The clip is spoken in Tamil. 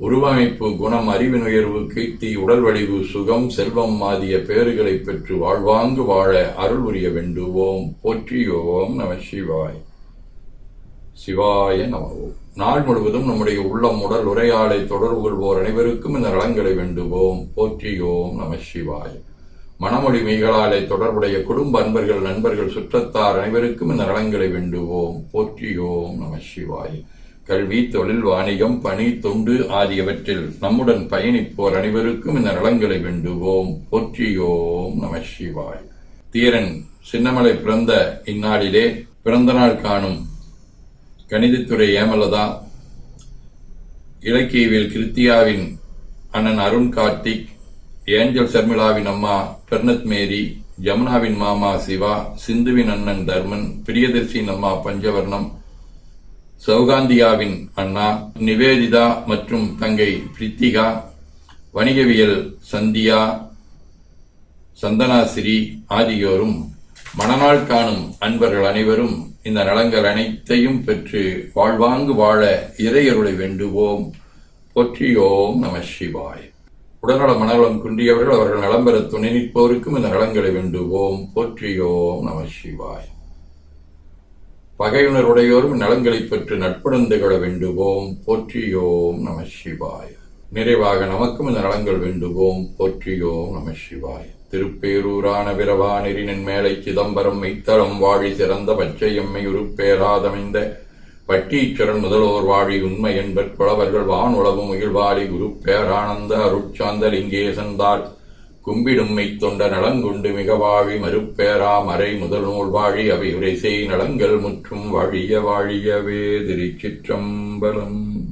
உருவமைப்பு குணம் அறிவினுயர்வு கீர்த்தி உடல் வடிவு சுகம் செல்வம் ஆகிய பேறுகளை பெற்று வாழ்வாங்கு வாழ அருள் உரிய வேண்டுவோம். போற்றியோம் நம சிவாய். சிவாய நமவோம் நாள் முழுவதும் நம்முடைய உள்ளம் உடல் உரையாடை தொடர்பு கொள்வோர் அனைவருக்கும் இந்த நலங்களை வேண்டுவோம். போற்றியோம் நம சிவாய். மனமொழி மெய்களாலே தொடர்புடைய குடும்ப அன்பர்கள் நண்பர்கள் சுற்றத்தார் அனைவருக்கும் இந்த நலங்களை வேண்டுவோம். போற்றியோம் நம சிவாய். கல்வி தொழில் வாணிகம் பணி தொண்டு ஆகியவற்றில் நம்முடன் பயணிப்போர் அனைவருக்கும் இந்த நலங்களை வேண்டுவோம். போற்றியோம் நம சிவாய். தீரன் சின்னமலை பிறந்த இந்நாளிலே பிறந்த நாள் காணும் கணிதத்துறை ஏமலதா இலக்கியவில் கிருத்தியாவின் அண்ணன் அருண் கார்த்திக் ஏஞ்சல் சர்மிளாவின் அம்மா பெர்னத் மேரி ஜமுனாவின் மாமா சிவா சிந்துவின் அண்ணன் தர்மன் பிரியதர்சியின் அம்மா பஞ்சவர்ணம் சௌகாந்தியாவின் அண்ணா நிவேதிதா மற்றும் தங்கை பிரித்திகா வணிகவியல் சந்தியா சந்தனாசிரி ஆகியோரும் மணநாள் காணும் அன்பர்கள் அனைவரும் இந்த நலங்கள் அனைத்தையும் பெற்று வாழ்வாங்கு வாழ இறையருளை வேண்டுவோம். போற்றியோம் நம சிவாய். உடல்நல மனநலம் குன்றியவர்கள் அவர்கள் நலம் பெற துணை நிற்போருக்கும் இந்த நலங்களை வேண்டுவோம். போற்றியோம் நம சிவாய். பகையுணருடையோரும் நலங்களை பெற்று நட்புடன் வேண்டுவோம். போற்றியோம் நம சிவாய. நிறைவாக நமக்கும் இந்த நலங்கள் வேண்டுவோம். போற்றியோம் நம சிவாய. திருப்பேரூரான விரவா நெறினின் மேலை சிதம்பரம் மெய்த்தளம் வாழி சிறந்த பச்சை எம்மை உருப்பேராதமைந்த பட்டீச்சரன் முதல்வோர் வாழி உண்மை என்பர் புலவர்கள் வானுளவும் மகிழ்வாளி குரு பேரானந்த அருட்சாந்த லிங்கேசந்தாள் கும்பிடும்மை தொண்ட நலங்குண்டு மிக வாழி மறுப்பேரா மறை முதல் நூல் வாழி அவை உரைசெய் நலங்கள் முற்றும் வாழிய வாழியவே திருச்சிற்றம்பலம்.